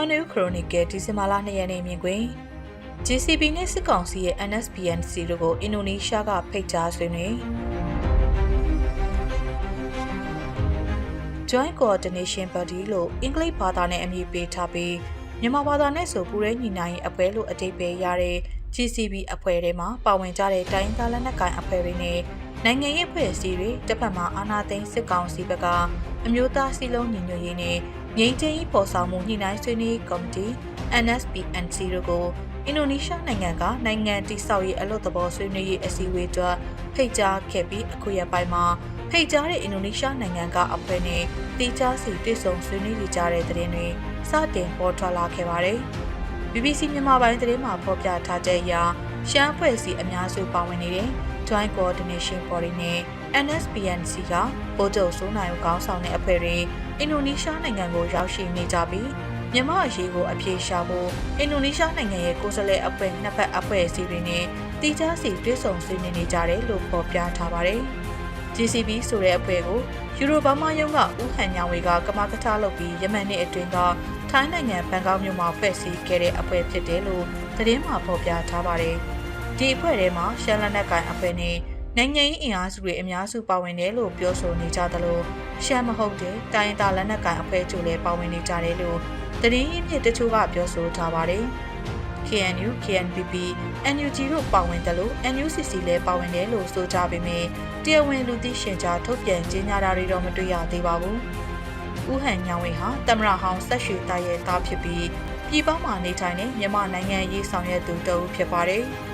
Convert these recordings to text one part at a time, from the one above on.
မြန်မာနေခရိုနီကယ်ဒီဇင်ဘာလ2ရက်နေ့မြင်ကွင်း JCB နဲ့စစ်ကောင်စီရဲ့ NSPNC တို့ကိုအင်ဒိုနီးရှားကဖိတ်ကြားဆွေးနွေး Joint Coordination Body လို့အင်္ဂလိပ်ဘာသာနဲ့အမည်ပေးထားပြီးမြန်မာဘာသာနဲ့ဆိုပူရဲညီနိုင်ရေးအဖွဲ့လို့အတိတ်ပဲရတဲ့ GCB အဖွဲ့ထဲမှာပါဝင်ကြတဲ့တိုင်းသားလက်နက်ကိုင်အဖွဲ့တွေနဲ့နိုင်ငံရေးအဖွဲ့အစည်းတွေတစ်ဖက်မှာအာဏာသိမ်းစစ်ကောင်စီဘက်ကအမျိုးသားစည်းလုံးညီညွတ်ရေးနဲ့ ငြိမ်းချမ်းရေးပေါ်ဆောင်မှုညှိနှိုင်းဆွေးနွေးကော်မတီ NSPNC တို့ကိုအင်ဒိုနီးရှားနိုင်ငံကနိုင်ငံတိစောက်ရေးအလို့သဘောဆွေးနွေးရေးအစည်းအဝေးအတွက်ဖိတ်ကြားခဲ့ပြီးအခုရက်ပိုင်းမှာဖိတ်ကြားတဲ့အင်ဒိုနီးရှားနိုင်ငံကအဖွဲ့နဲ့တီချားစီတွေ့ဆုံဆွေးနွေးကြတဲ့တဲ့တွင်စတင်ပေါ်ထွက်လာခဲ့ပါတယ်။ BBC မြန်မာပိုင်းသတင်းမှာဖော်ပြထားတဲ့အရရှမ်းဖွဲ့စည်းအများစုပါဝင်နေတဲ့ Joint Coordination Body နဲ့ NSPNC ကဗိုလ်ချုပ်စိုးနိုင်ကိုကောင်းဆောင်တဲ့အဖွဲ့တွေ အင်ဒိုနီးရှားနိုင်ငံကိုရောက်ရှိနေကြပြီးမြန်မာအရေးကိုအပြေရှာဖို့အင်ဒိုနီးရှားနိုင်ငံရဲ့ကိုယ်စားလှယ်အဖွဲ့နှစ်ဖက်အဖွဲ့အစည်းတွေနဲ့တီချားစီတွေ့ဆုံဆွေးနွေးနေကြတယ်လို့ဖော်ပြထားပါတယ်။ GCB ဆိုတဲ့အဖွဲ့ကိုယူရိုဘာမာယုံကဦးဟန်ညောင်ဝေကကမကထလုပ်ပြီးယမန်နှစ်အတွင်းကထိုင်းနိုင်ငံဘန်ကောက်မြို့မှာဖွဲ့စည်းခဲ့တဲ့အဖွဲ့ဖြစ်တယ်လို့သတင်းမှာဖော်ပြထားပါတယ်။ဒီအဖွဲ့ထဲမှာရှမ်းလက်နက်ကိုင်အဖွဲ့နဲ့ နိုင်ငံရေးအင်အားစုတွေအများစုပါဝင်တယ်လို့ပြောဆိုနေကြသလိုရှမ်းမဟုတ်တဲ့တိုင်းဒေသလက်နက်ကိုင်အဖွဲ့ချုပ်လည်းပါဝင်နေကြတယ်လို့သတင်းရင်းမြစ်တချို့ကပြောဆိုထားပါတယ်။ KNU, KNPP, NUG တို့ပါဝင်တယ်လို့ NUCC လည်းပါဝင်တယ်လို့ဆိုကြပေမယ့်တရားဝင်လူသိရှင်ကြားထုတ်ပြန်ကြေညာတာတွေတော့မတွေ့ရသေးပါဘူး။ဦးဟန်ညောင်ဝေဟာတမရဟောင်းဆက်ရွှေတာရဲ့သားဖြစ်ပြီးပြည်ပမှာနေထိုင်တဲ့မြန်မာနိုင်ငံရေးဆောင်ရွက်သူတဦးဖြစ်ပါတယ်။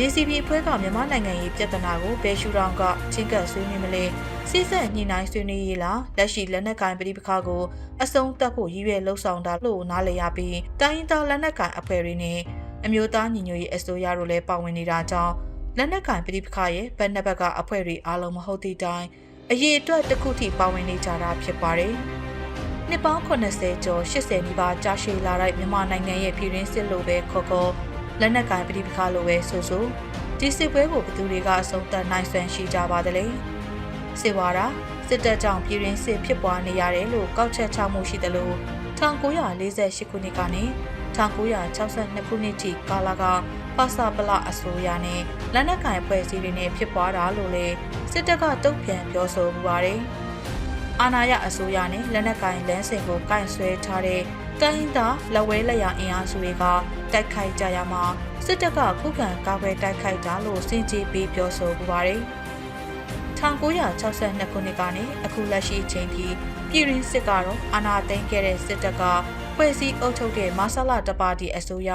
JCB အဖွဲ့ကမြန်မာနိုင်ငံရေးပြဿနာကိုဘယ်ရှူတောင်ကချင်းကပ်ဆွေးနွေးမလဲစစ်ဆက်ညှိနှိုင်းဆွေးနွေးရေးလားလက်ရှိလက်နက်ကိုင်ပဋိပက္ခကိုအဆုံးသတ်ဖို့ရည်ရွယ်လှုံ့ဆော်တာလို့နားလည်ရပြီးတိုင်းဒေသလက်နက်ကိုင်အဖွဲ့တွေနဲ့အမျိုးသားညီညွတ်ရေးအစိုးရတို့လည်းပါဝင်နေတာကြောင့်လက်နက်ကင်ပဋိပက္ခရဲ့ဗက်နှစ်ဘက်ကအဖွဲ့တွေအားလုံးမဟုတ်သည့်တိုင်အရေးအတွက်တစ်ခုထိပါဝင်နေကြတာဖြစ်ပါတယ်။နှစ်ပေါင်း80ကျော်80နီးပါးကြာရှည်လာတဲ့မြန်မာနိုင်ငံရဲ့ပြည်တွင်းစစ်လိုပဲခေါ်ခေါ် လက်နက်ကင်ပဋိပက္ခလိုပဲဆိုဆိုဒီစစ်ပွဲကိုဘယ်သူတွေကအဆုံးသတ်နိုင်ဆွမ်းရှိကြပါသလဲ။စစ်ဝါဒစစ်တပ်ကြောင့်ပြည်တွင်းစစ်ဖြစ်ပွားနေရတယ်လို့ကောက်ချက်ချမှုရှိတယ်လို့1948ခုနှစ်ကနေ1962ခုနှစ်ထိကာလကပါစာပလအစိုးရနဲ့လက်နက်ကင်ဖွဲ့စည်းတွေနဲ့ဖြစ်ပွားတာလို့လေစစ်တပ်ကတုံ့ပြန်ပြောဆိုမှုပါတယ်။အာဏာရအစိုးရနဲ့လက်နက်ကင်လမ်းစဉ်ကိုကင်ဆွဲထားတဲ့ တိုင်းသားလက်ဝဲလက်ရအင်အားစုတွေကတိုက်ခိုက်ကြရမှာစစ်တပ်ကခုခံကာကွယ်တိုက်ခိုက်တာလို့စင်ကြေးပေးပြောဆိုမှုပါတယ်။1962ခုနှစ်ကနေအခုလက်ရှိအချိန်ထိပြည်ရင်းစစ်ကတော့အာဏာသိမ်းခဲ့တဲ့စစ်တပ်ကဖွဲ့စည်းအုပ်ချုပ်တဲ့မဆလာတပါတီအစိုးရ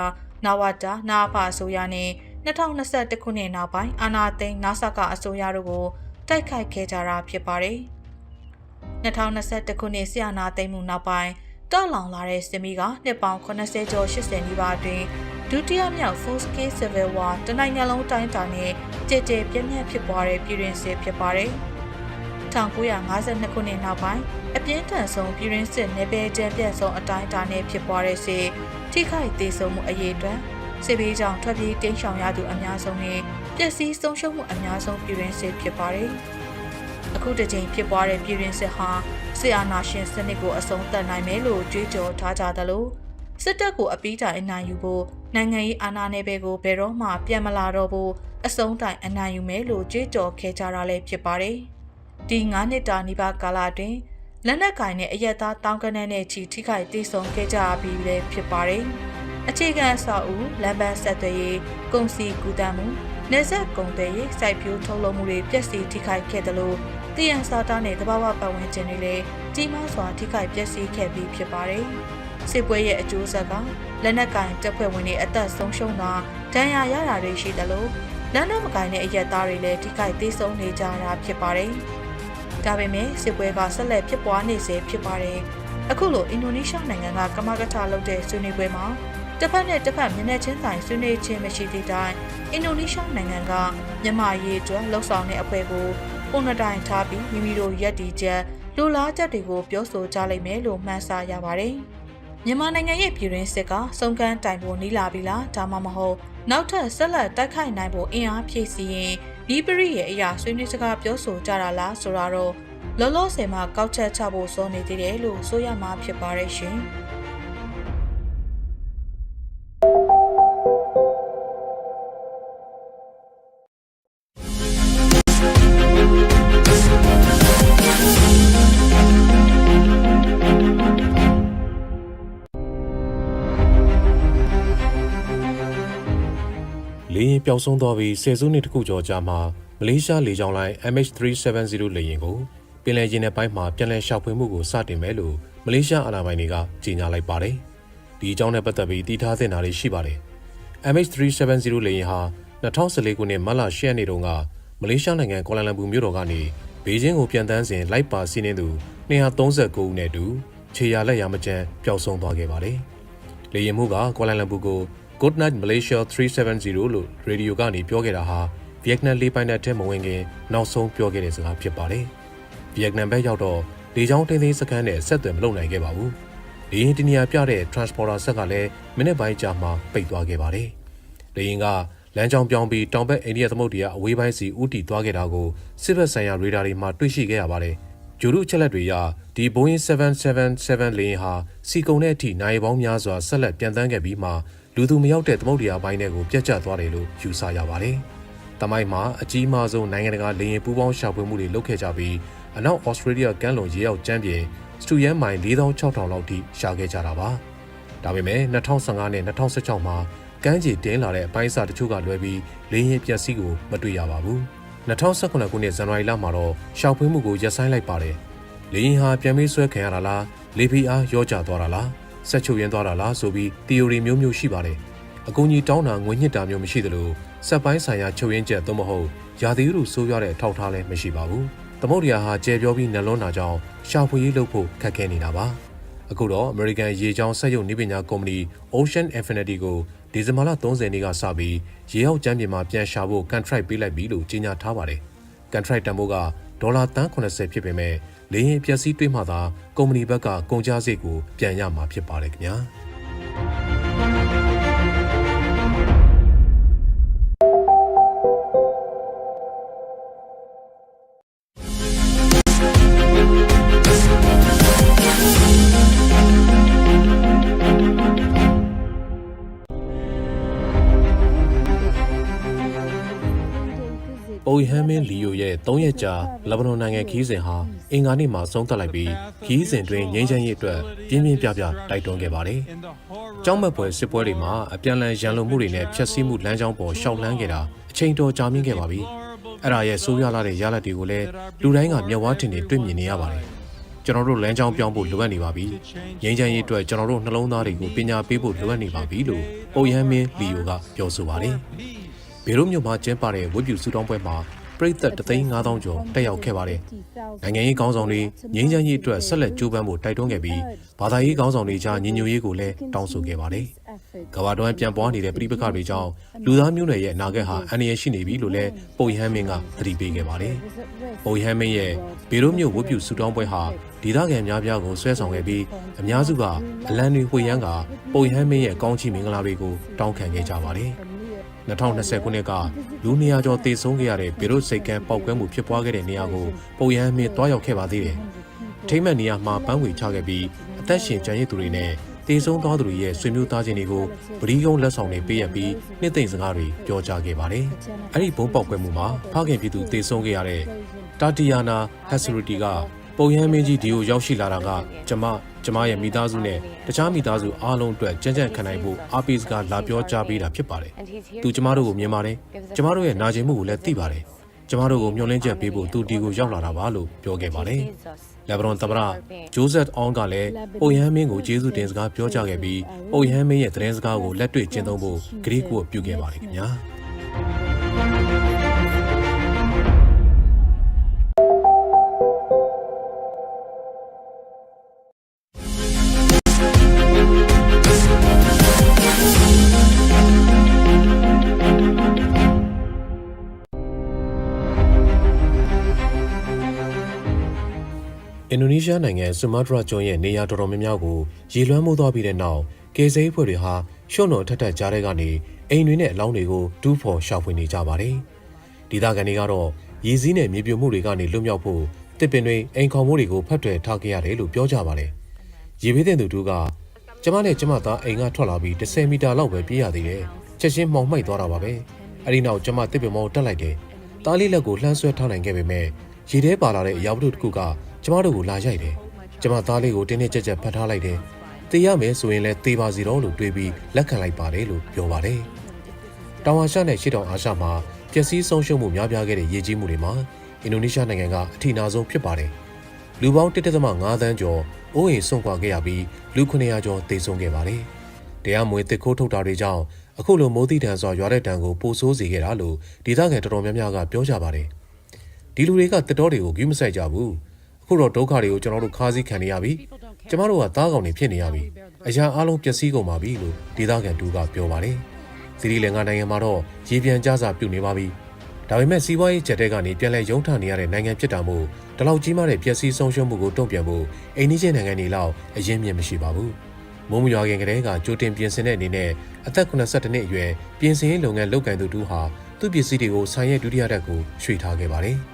နဝတာနာဖအစိုးရနဲ့2021ခုနှစ်နောက်ပိုင်းအာဏာသိမ်းနာဆကအစိုးရတို့ကိုတိုက်ခိုက်ခဲ့ကြတာဖြစ်ပါတယ်။2021ခုနှစ်ဆီယနာသိမ်းမှုနောက်ပိုင်း တောက်လောင်လာတဲ့စစ်မီးကနှစ်ပေါင်း80ကျော်80နီးပါးအတွင်းဒုတိယမြောက် full scale civil war တနိုင်ငံလုံးတိုင်းတာနဲ့ကြည်ကြဲပြင်းပြင်းဖြစ်ပွားတဲ့ပြည်တွင်းစစ်ဖြစ်ပါတယ်။1952ခုနှစ်နောက်ပိုင်းအပြင်းထန်ဆုံးပြည်ရင်းစစ်နယ်ပယ်ကျန်းပြန့်ဆုံးအတိုင်းအတာနဲ့ဖြစ်ပွားတဲ့စစ်ထိခိုက်သေးဆုံးမှုအရေးအတွက်စစ်ဘေးကြောင့်ထွက်ပြေးတိမ်းရှောင်ရသူအများဆုံးနဲ့ပျက်စီးဆုံးရှုံးမှုအများဆုံးပြည်ရင်းစစ်ဖြစ်ပါတယ်။ အခုတစ်ချိန်ဖြစ်ပွားတဲ့ပြည်ရင်းစစ်ဟာစစ်အာဏာရှင်စနစ်ကိုအဆုံးသတ်နိုင်မယ်လို့ကြွေးကြော်ထားကြသလိုစစ်တပ်ကိုအပီးတိုင်အနိုင်ယူဖို့နိုင်ငံရေးအာဏာနယ်ပယ်ကိုဘယ်တော့မှပြန်မလာတော့ဘူးအဆုံးတိုင်အနိုင်ယူမယ်လို့ကြွေးကြော်ခဲ့ကြတာလည်းဖြစ်ပါတယ်။ဒီ9နှစ်တာနီးပါးကာလတွင်လက်နက်ကင်နဲ့အရက်သားတောင်းကနန်းနဲ့ချီထိခိုက်ဒေဆုံးခဲ့ကြပြီးလည်းဖြစ်ပါတယ်။အခြေခံအဆောက်အဦလမ်းပန်းဆက်သွယ်ရေးကုန်စည်ကူးသန်းမှုနေဆက်ကုန်သွယ်ရေးစိုက်ပျိုးထုတ်လုပ်မှုတွေပျက်စီးထိခိုက်ခဲ့တယ်လို့ တည်ရန်စာတာနဲ့တဘာဝပတ်ဝန်းကျင်တွေလည်းကြီးမားစွာထိခိုက်ပျက်စီးခဲ့ပြီးဖြစ်ပါတယ်။စစ်ပွဲရဲ့အကျိုးဆက်ကလက်နက်ကင်တပ်ဖွဲ့ဝင်တွေအသက်ဆုံးရှုံးတာဒဏ်ရာရတာတွေရှိတယ်လို့လက်နက်မကင်တဲ့အရက်သားတွေလည်းထိခိုက်သေးဆုံးနေကြတာဖြစ်ပါတယ်။ဒါပေမဲ့စစ်ပွဲကဆက်လက်ဖြစ်ပွားနေစေဖြစ်ပါတယ်။အခုလိုအင်ဒိုနီးရှားနိုင်ငံကကမကထလုပ်တဲ့ဆွေးနွေးပွဲမှာတစ်ဖက်နဲ့တစ်ဖက်မျက်နှာချင်းဆိုင်ဆွေးနွေးခြင်းမရှိသည့်တိုင်အင်ဒိုနီးရှားနိုင်ငံကမြန်မာရေးအတွက်လှုပ်ဆောင်တဲ့အဖွဲ့ကို ပုံနှတိုင်ထားပြီးမိမိတို့ရက်တီချက်လူလားချက်တွေကိုပြောဆိုကြလိမ့်မယ်လို့မှန်းဆရပါတယ်။မြန်မာနိုင်ငံရဲ့ပြည်တွင်းစစ်ကစုံကန်းတိုင်ဖို့နီးလာပြီလားဒါမှမဟုတ်နောက်ထပ်ဆက်လက်တိုက်ခိုက်နိုင်ဖို့အင်အားဖြည့်ဆည်းရင်ဒီပရိရဲ့အရာဆွေးနွေးစကားပြောဆိုကြတာလားဆိုတာတော့လောလောဆယ်မှာကောက်ချက်ချဖို့စောနေသေးတယ်လို့ဆိုရမှာဖြစ်ပါရဲ့ရှင်။ လေယာဉ်ပျောက်ဆုံးသွားပြီးဆယ်စုနှစ်တခုကျော်ကြာမှမလေးရှားလေကြောင်းလိုင်း MH370 လေယာဉ်ကိုပင်လယ်ကျင်းတဲ့ဘက်မှာပြန်လည်ရှာဖွေမှုကိုစတင်မယ်လို့မလေးရှားအာဏာပိုင်တွေကကြေညာလိုက်ပါတယ်။ဒီအကြောင်းနဲ့ပတ်သက်ပြီးတည်ထားသင့်တာတွေရှိပါတယ်။ MH370 လေယာဉ်ဟာ2014ခုနှစ်မတ်လ10ရက်နေ့တုန်းကမလေးရှားနိုင်ငံကွာလာလမ်ပူမြို့တော်ကနေဘေကျင်းကိုပြန်တန်းစဉ်လိုက်ပါစီးနှင်းသူ239ဦးနဲ့အတူခြေရလက်ရမကျန်းပျောက်ဆုံးသွားခဲ့ပါတယ်။လေယာဉ်မှုကကွာလာလမ်ပူကို Good Night Malaysia 370လို့ရေဒီယိုကနေပြောခဲ့တာဟာဗီယက်နမ်လေပိုင်နက်ထဲမဝင်ခင်နောက်ဆုံးပြောခဲ့တဲ့စကားဖြစ်ပါတယ်။ဗီယက်နမ်ဘက်ရောက်တော့လေကြောင်းတင်းသိမ်းစခန်းနဲ့ဆက်သွယ်မလုပ်နိုင်ခဲ့ပါဘူး။လေယာဉ်တနေရာပြတဲ့ transporter ဆက်ကလည်းမိနစ်ပိုင်းကြာမှပိတ်သွားခဲ့ပါတယ်။လေယာဉ်ကလမ်းကြောင်းပြောင်းပြီးတောင်ဘက်အိန္ဒိယသမုဒ္ဒရာအဝေးပိုင်းစီဦးတည်သွားခဲ့တာကိုစစ်ဘက်ဆိုင်ရာရေဒါတွေမှာတွေ့ရှိခဲ့ရပါတယ်။ဂျိုရုအချက်လက်တွေအရဒီ Boeing 777လေယာဉ်ဟာစီကုံတဲ့အထိနိုင်ပေါင်းများစွာဆက်လက်ပြန်တန်းခဲ့ပြီးမှ လူသူမရောက်တဲ့သမုဒ္ဒရာပိုင်းတွေကိုပြတ်ကျသွားတယ်လို့ယူဆရပါတယ်။တမိုင်းမှာအကြီးမားဆုံးနိုင်ငံတကာလေယာဉ်ပူးပေါင်းရှာဖွေမှုတွေလုပ်ခဲ့ကြပြီးအနောက်ဩစတြေးလျကမ်းလွန်ရေရောက်ကျမ်းပြင်စတူယန်မိုင်4600လောက်ထိရှာခဲ့ကြတာပါ။ဒါပေမဲ့2015နဲ့2016မှာကမ်းခြေတင်းလာတဲ့အပိုင်းအစတချို့ကလွဲပြီးလေယာဉ်ပျက်စီးကိုမတွေ့ရပါဘူး။2018ခုနှစ်ဇန်နဝါရီလမှာတော့ရှာဖွေမှုကိုရပ်ဆိုင်းလိုက်ပါတယ်။လေယာဉ်ဟာပြန်ပြီးဆွဲခံရတာလားလေဖီအားရောကျသွားတာလား ဆက်ချုပ်ရင်းသွားတာလားဆိုပြီး theory မျိုးမျိုးရှိပါတယ်။အကူကြီးတောင်းတာငွေညစ်တာမျိုးမရှိသလိုစက်ပိုင်းဆိုင်ရာချုပ်ရင်းချက်သို့မဟုတ်ရာသီဥတုဆိုးရွားတဲ့အထောက်အထားလည်းမရှိပါဘူး။သမုဒ္ဒရာဟာကျဲပြောပြီးနလွန်းတာကြောင့်ရှာဖွေရေးလုပ်ဖို့ခက်ခဲနေတာပါ။အခုတော့ American ရေကြောင်းစက်ရုပ်နည်းပညာကုမ္ပဏီ Ocean Infinity ကိုဒီဇင်ဘာလ30နေ့ကစပြီးရေအောက်ကျမ်းပြင်မှာပြန်ရှာဖို့ contract ပေးလိုက်ပြီလို့ကြေညာထားပါတယ်။ contract တန်ဖိုးက ဒေါ်လာတန်း80ဖြစ်ပေမဲ့လေရင်ပျက်စီးတွေးမှသာကုမ္ပဏီဘက်ကကုန်ကျစရိတ်ကိုပြန်ရမှာဖြစ်ပါတယ်ခင်ဗျာ။။ အိုဟမ်မင်းလီယိုရဲ့၃ရက်ကြာလက်ဘနွန်နိုင်ငံခီးစဉ်ဟာအင်္ဂါနေ့မှာဆုံးသက်လိုက်ပြီးခီးစဉ်တွင်ငြိမ်းချမ်းရေးအတွက်ပြင်းပြင်းပြပြတိုက်တွန်းခဲ့ပါတယ်။ကျောင်းမက်ပွဲစစ်ပွဲတွေမှာအပြန်အလှန်ရန်လိုမှုတွေနဲ့ဖျက်ဆီးမှုလမ်းကြောင်းပေါ်ရှောက်လှမ်းခဲ့တာအချိန်တော်ကြာမြင့်ခဲ့ပါပြီ။အဲ့ဒါရဲ့ဆိုးရွားလာတဲ့ရလဒ်တွေကိုလည်းလူတိုင်းကမျက်ဝါးထင်ထင်တွေ့မြင်နေရပါတယ်။ကျွန်တော်တို့လမ်းကြောင်းပြောင်းဖို့လိုအပ်နေပါပြီ။ငြိမ်းချမ်းရေးအတွက်ကျွန်တော်တို့နှလုံးသားတွေကိုပညာပေးဖို့လိုအပ်နေပါပြီလို့အိုဟမ်မင်းလီယိုကပြောဆိုပါတယ်။ ဘေရုမြို့မှာကျင်းပတဲ့ဝတ်ပြုစုတောင်းပွဲမှာပြည်သက်35000ကျော်တက်ရောက်ခဲ့ပါတယ်။နိုင်ငံရေးခေါင်းဆောင်တွေငြိမ်းချမ်းရေးအတွက်ဆက်လက်ကြိုးပမ်းဖို့တိုက်တွန်းခဲ့ပြီးဘာသာရေးခေါင်းဆောင်တွေကြားညီညွတ်ရေးကိုလည်းတောင်းဆိုခဲ့ပါတယ်။ကမ္ဘာတွင်းပြန်ပွားနေတဲ့ပြည်ပခါတွေကြောင့်လူသားမျိုးနွယ်ရဲ့အနာဂတ်ဟာအန္တရာယ်ရှိနေပြီလို့လည်းပုံရဟန်းမင်းကသတိပေးခဲ့ပါတယ်။ပုံရဟန်းမင်းရဲ့ဘေရုမြို့ဝတ်ပြုစုတောင်းပွဲဟာဒေသခံများပြားကိုဆွဲဆောင်ခဲ့ပြီးအများစုကအလံတွေဝှေ့ရမ်းကပုံရဟန်းမင်းရဲ့ကောင်းချီးမင်္ဂလာတွေကိုတောင်းခံခဲ့ကြပါတယ်။ 2020ခုနှစ်ကလူနေရာကျော်တေဆုံးခဲ့ရတဲ့ဘေရုတ်စိတ်ကမ်းပောက်ကွဲမှုဖြစ်ပွားခဲ့တဲ့နေရာကိုပုံရဟန်းမင်းတွားရောက်ခဲ့ပါသေးတယ်။ထိမ့်မဲ့နေရာမှာပန်းဝေချခဲ့ပြီးအသက်ရှင်ကျန်ရစ်သူတွေနဲ့တေဆုံးသွားသူတွေရဲ့ဆွေမျိုးသားချင်းတွေကိုပရိကုံးလက်ဆောင်တွေပေးရပြီးနှစ်သိမ့်စကားတွေပြောကြားခဲ့ပါတယ်။အဲ့ဒီဘုံပောက်ကွဲမှုမှာဖခင်ပြည်သူတေဆုံးခဲ့ရတဲ့တာတီယာနာဟက်ဆူရီတီကပုံရဟန်းမင်းကြီးဒီကိုရောက်ရှိလာတာကကျမ ကျမရဲ့မိသားစုနဲ့တခြားမိသားစုအားလုံးအတွက်ကြံ့ကြံ့ခံနိုင်ဖို့အားပေးစကားလာပြောကြားပေးတာဖြစ်ပါတယ်။သူကျမတို့ကိုမြင်ပါတယ်။ကျမတို့ရဲ့နာကျင်မှုကိုလည်းသိပါတယ်။ကျမတို့ကိုမျှော်လင့်ချက်ပေးဖို့သူဒီကိုရောက်လာတာပါလို့ပြောခဲ့ပါတယ်။လက်ဘရွန်သမ္မတဂျိုးဆက်အောင်ကလည်းပုံရဟန်းမင်းကိုကျေးဇူးတင်စကားပြောကြားခဲ့ပြီးပုံရဟန်းမင်းရဲ့သတင်းစကားကိုလက်တွေ့ကျင့်သုံးဖို့ဂရိကိုပြုခဲ့ပါတယ်ခင်ဗျာ။ အင်ဒိုနီးရှားနိုင်ငံဆူမာတရာကျွန်းရဲ့နေရာတော်တော်များများကိုရေလွှမ်းမိုးသွားပြီးတဲ့နောက်ကယ်ဆယ်ရေးဖွဲ့တွေဟာရှုံတော်ထက်ထက်ကြားတဲ့ကနေအိမ်တွေနဲ့အလောင်းတွေကိုဒူးဖော်ရှာဖွေနေကြပါတယ်။ဒေသခံတွေကတော့ရေစည်းနဲ့မြေပြိုမှုတွေကနေလွတ်မြောက်ဖို့တစ်ပင်တွေအိမ်ခေါင်မိုးတွေကိုဖတ်ထွယ်ထားခဲ့ရတယ်လို့ပြောကြပါတယ်။ရေဘေးတဲ့သူတို့ကကျမနဲ့ကျမသားအိမ်ကထွက်လာပြီး10မီတာလောက်ပဲပြေးရသေးတယ်။ချက်ချင်းမှောင်မှိုက်သွားတာပါပဲ။အဲဒီနောက်ကျမတစ်ပင်မောတက်လိုက်တယ်။သားလေးလက်ကိုလှမ်းဆွဲထားနိုင်ခဲ့ပေမဲ့ရေထဲပါလာတဲ့အရာဝတ္ထုတစ်ခုက ကျမတို့ကိုလာရိုက်တယ်။ကျမသားလေးကိုတင်းတင်းကြပ်ကြပ်ဖတ်ထားလိုက်တယ်။တေးရမယ်ဆိုရင်လည်းတေးပါစီတော့လို့တွေးပြီးလက်ခံလိုက်ပါတယ်လို့ပြောပါတယ်။တောင်အာရှနဲ့ရှေ့တောင်အာရှမှာပျက်စီးဆုံးရှုံးမှုများပြားခဲ့တဲ့ရည်ကြီးမှုတွေမှာအင်ဒိုနီးရှားနိုင်ငံကအထင်အဆုံးဖြစ်ပါတယ်။လူပေါင်း1.5သန်းကျော်အိုးအိမ်ဆုံးခွာခဲ့ရပြီးလူ900ကျော်သေဆုံးခဲ့ပါတယ်။တရားမဝင်တစ်ခိုးထုတ်တာတွေကြောင့်အခုလိုမိုးတိတန်စွာရွာတဲ့တံကိုပိုဆိုးစေခဲ့တာလို့ဒေသခံတော်တော်များများကပြောကြပါတယ်။ဒီလူတွေကတစ်တော်တွေကိုဂိမ်းမဆိုင်ကြဘူး။ အခုတော့ဒုက္ခတွေကိုကျွန်တော်တို့ခါးစည်းခံနေရပြီ။ကျမတို့ကသားကောင်တွေဖြစ်နေရပြီ။အရာအလုံးပျက်စီးကုန်ပါပြီလို့ဒေသခံတူကပြောပါတယ်။စီရီလင်္ကာနိုင်ငံမှာတော့ရေပြန်ကြစာပြုတ်နေပါပြီ။ဒါပေမဲ့စီးပွားရေးချက်တဲ့ကနေပြန်လည်ရုံးထနေရတဲ့နိုင်ငံဖြစ်တာမို့ဒီလောက်ကြီးမားတဲ့ပျက်စီးဆုံးရှုံးမှုကိုတုံ့ပြန်ဖို့အိန္ဒိယနိုင်ငံတွေလောက်အရင်မြင်မရှိပါဘူး။မိုးမရွာခင်ကတည်းကကြိုတင်ပြင်ဆင်တဲ့အနေနဲ့အသက်82နှစ်အရွယ်ပြင်ဆင်ရေးလုပ်ငန်းလုပ်ကိုင်သူတူဟာသူ့ပစ္စည်းတွေကိုဆိုင်ရဲ့ဒုတိယတက်ကိုရွှေ့ထားခဲ့ပါတယ်။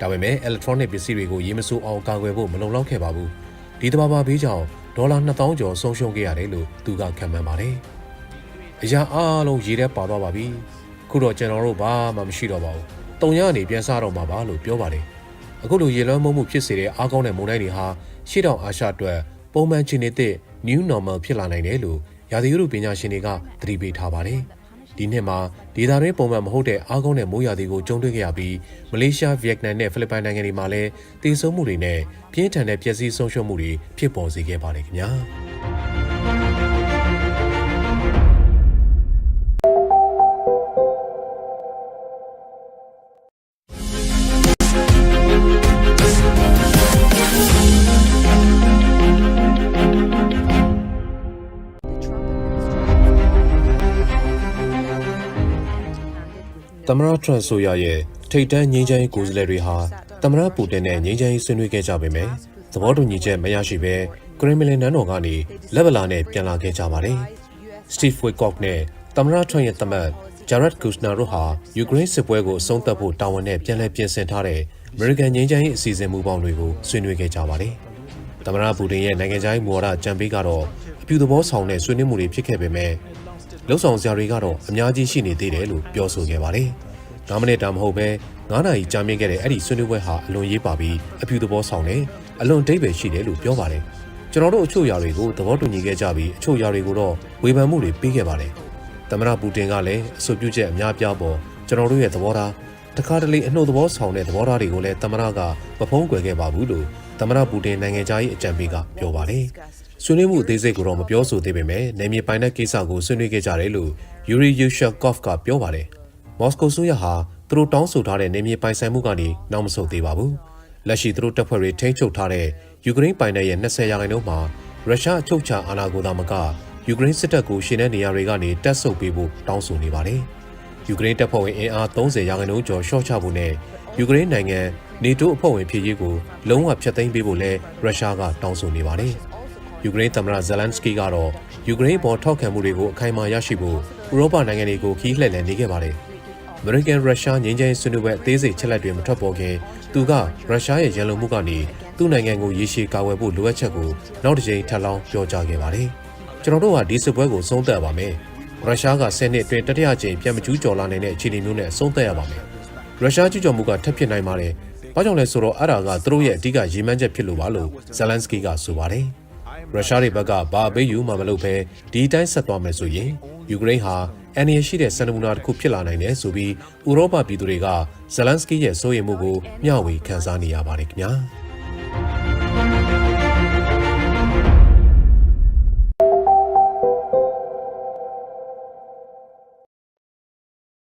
ဒါပေမဲ့ electronic ပစ္စည်းတွေကိုရေးမစိုးအောင်ကာကွယ်ဖို့မလုံလောက်ခဲ့ပါဘူး။ဒီတဘာဘာဘေးကြောင့်ဒေါ်လာ2000ကျော်ဆုံးရှုံးခဲ့ရတယ်လို့သူကခံမှန်းပါတယ်။အရာအားလုံးရေးထဲပါသွားပါပြီ။ခုတော့ကျွန်တော်တို့ဘာမှမရှိတော့ပါဘူး။တုံရအနေပြန်စားတော့မှာပါလို့ပြောပါတယ်။အခုလိုရေလွှမ်းမိုးမှုဖြစ်စေတဲ့အားကောင်းတဲ့မုန်တိုင်းတွေဟာရှေ့တောင်အာရှအတွက်ပုံမှန်ခြေနေတဲ့ new normal ဖြစ်လာနိုင်တယ်လို့ရာသီဥတုပညာရှင်တွေကသတိပေးထားပါတယ်။ ဒီနှစ်မှာဒေသတွင်းပုံမှန်မဟုတ်တဲ့အားကောင်းတဲ့မိုးရာသီကိုကြုံတွေ့ခဲ့ရပြီးမလေးရှား၊ဗီယက်နမ်နဲ့ဖိလစ်ပိုင်နိုင်ငံတွေမှာလည်းတည်ဆုံမှုတွေနဲ့ပြင်းထန်တဲ့ပျက်စီးဆုံးရှုံးမှုတွေဖြစ်ပေါ်စေခဲ့ပါတယ်ခင်ဗျာ။ သမ္မတထရန့်ဆိုရရဲ့ထိတ်တန့်ငြိမ်းချမ်းရေးကိုယ်စားလှယ်တွေဟာသမ္မတပူတင်နဲ့ငြိမ်းချမ်းရေးဆွေးနွေးခဲ့ကြပေမဲ့သဘောတူညီချက်မရရှိဘဲကရင်မလင်နန်းတော်ကနေလက်ဗလာနဲ့ပြန်လာခဲ့ကြပါတယ်။ Steve Witkoff နဲ့သမ္မတထရန့်ရဲ့သမတ် Jared Kushner တို့ဟာယူကရိန်းစစ်ပွဲကိုအဆုံးသတ်ဖို့တာဝန်နဲ့ပြန်လည်ပြင်ဆင်ထားတဲ့ American ငြိမ်းချမ်းရေးအစီအစဉ်မူပေါင်းတွေကိုဆွေးနွေးခဲ့ကြပါတယ်။သမ္မတပူတင်ရဲ့နိုင်ငံခြားရေးမူဝါဒကြံပေးကတော့အပြုသဘောဆောင်တဲ့ဆွေးနွေးမှုတွေဖြစ်ခဲ့ပေမဲ့ လှုပ်ဆောင်စရာတွေကတော့အများကြီးရှိနေသေးတယ်လို့ပြောဆိုခဲ့ပါတယ်။9မိနစ်တာမဟုတ်ပဲ9နာရီကြာမြင့်ခဲ့တဲ့အဲ့ဒီဆွေးနွေးပွဲဟာအလွန်ရေးပါပြီးအပြုသဘောဆောင်တယ်အလွန်ဒိဗယ်ရှိတယ်လို့ပြောပါတယ်။ကျွန်တော်တို့အချို့ຢာတွေကိုသဘောတူညီခဲ့ကြပြီးအချို့ຢာတွေကိုတော့ဝေဖန်မှုတွေပေးခဲ့ပါတယ်။သမ္မတပူတင်ကလည်းအဆိုပြုချက်အများပြားပေါ်ကျွန်တော်တို့ရဲ့သဘောထားတခါတလေအနှုတ်သဘောဆောင်တဲ့သဘောထားတွေကိုလည်းသမ္မတကမဖုံးကွယ်ခဲ့ပါဘူးလို့ သမ္မတပူတင်နိုင်ငံသားရေးအကြံပေးကပြောပါတယ်။ဆွေးနွေးမှုအသေးစိတ်ကိုတော့မပြောဆိုသေးပေမဲ့နယ်မြေပိုင်တဲ့ကိစ္စကိုဆွေးနွေးခဲ့ကြတယ်လို့ယူရီယူရှကော့ဖ်ကပြောပါတယ်။မော်စကိုဆိုရဟာသူတို့တောင်းဆိုထားတဲ့နယ်မြေပိုင်ဆိုင်မှုကနေနောက်မဆုတ်သေးပါဘူး။လက်ရှိသူတို့တပ်ဖွဲ့တွေထိန်းချုပ်ထားတဲ့ယူကရိန်းပိုင်တဲ့ရဲ့20ရာခိုင်နှုန်းမှာရုရှားအချုပ်ချာအာဏာကိုသာမကယူကရိန်းစစ်တပ်ကိုရှင်းတဲ့နေရာတွေကနေတက်ဆုပ်ပေးဖို့တောင်းဆိုနေပါတယ်။ယူကရိန်းတပ်ဖွဲ့ဝင်အင်အား30ရာခိုင်နှုန်းကျော်ရှော့ချဖို့နဲ့ယူကရိန်းနိုင်ငံ နေတိုးအဖွဲ့ဝင်ဖြစ်ရေးကိုလုံးဝဖျက်သိမ်းပေးဖို့လည်းရုရှားကတောင်းဆိုနေပါတယ်။ယူကရိန်းသမ္မတဇလန်စကီကတော့ယူကရိန်းပေါ်ထောက်ခံမှုတွေကိုအခိုင်အမာရရှိဖို့ဥရောပနိုင်ငံတွေကိုခီးလှည့်လည်နေခဲ့ပါတယ်။ American Russia ငြိမ်းချမ်းရေးဆွေးနွေးပွဲအသေးစိတ်ချက်လက်တွေမထွက်ပေါ်ခင်သူကရုရှားရဲ့ရန်လိုမှုကနေသူ့နိုင်ငံကိုရေရှည်ကာကွယ်ဖို့လိုအပ်ချက်ကိုနောက်တစ်ကြိမ်ထပ်လောင်းပြောကြားခဲ့ပါတယ်။ကျွန်တော်တို့ကဒီစစ်ပွဲကိုဆုံးသက်ပါမယ်။ရုရှားက10နှစ်အတွင်းတတိယကြိမ်ပြန်မကျူးကျော်လာနိုင်တဲ့အခြေအနေမျိုးနဲ့အဆုံးသက်ရပါမယ်။ရုရှားကျူးကျော်မှုကထပ်ဖြစ်နိုင်ပါတယ်။ ဘာကြောင့်လဲဆိုတော့အဲ့ဒါကသူတို့ရဲ့အဓိကရည်မှန်းချက်ဖြစ်လို့ပါလို့ဇလန်စကီကဆိုပါတယ်။ရုရှားတွေဘက်ကဘာအပေးယူမှမလုပ်ဘဲဒီအတိုင်းဆက်သွားမယ်ဆိုရင်ယူကရိန်းဟာအန်ရရှိတဲ့စံနမူနာတစ်ခုဖြစ်လာနိုင်တယ်ဆိုပြီးဥရောပပြည်သူတွေကဇလန်စကီရဲ့စိုးရိမ်မှုကိုမျှဝေခန်းစားနေရပါတယ်ခင်ဗျာ။